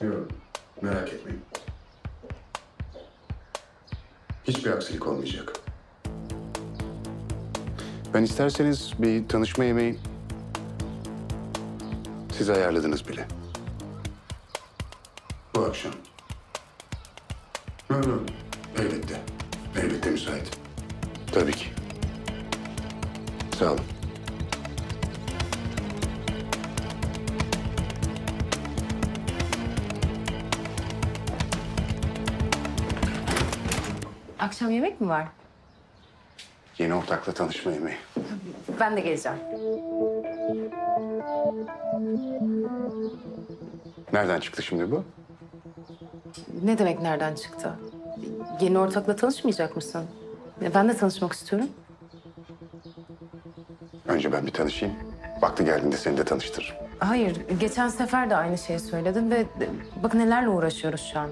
Yok, merak etmeyin. Hiçbir aksilik olmayacak. Ben isterseniz bir tanışma yemeği siz ayarladınız bile. Bu akşam. Yok yok, elbette. Elbette müsait. Tabii ki. Sağ olun. Akşam yemek mi var? Yeni ortakla tanışma yemeği. Ben de geleceğim. Nereden çıktı şimdi bu? Ne demek nereden çıktı? Yeni ortakla tanışmayacak mısın? Ben de tanışmak istiyorum. Önce ben bir tanışayım. Vakti geldiğinde seni de tanıştırırım. Hayır, geçen sefer de aynı şeyi söyledin ve bakın nelerle uğraşıyoruz şu an.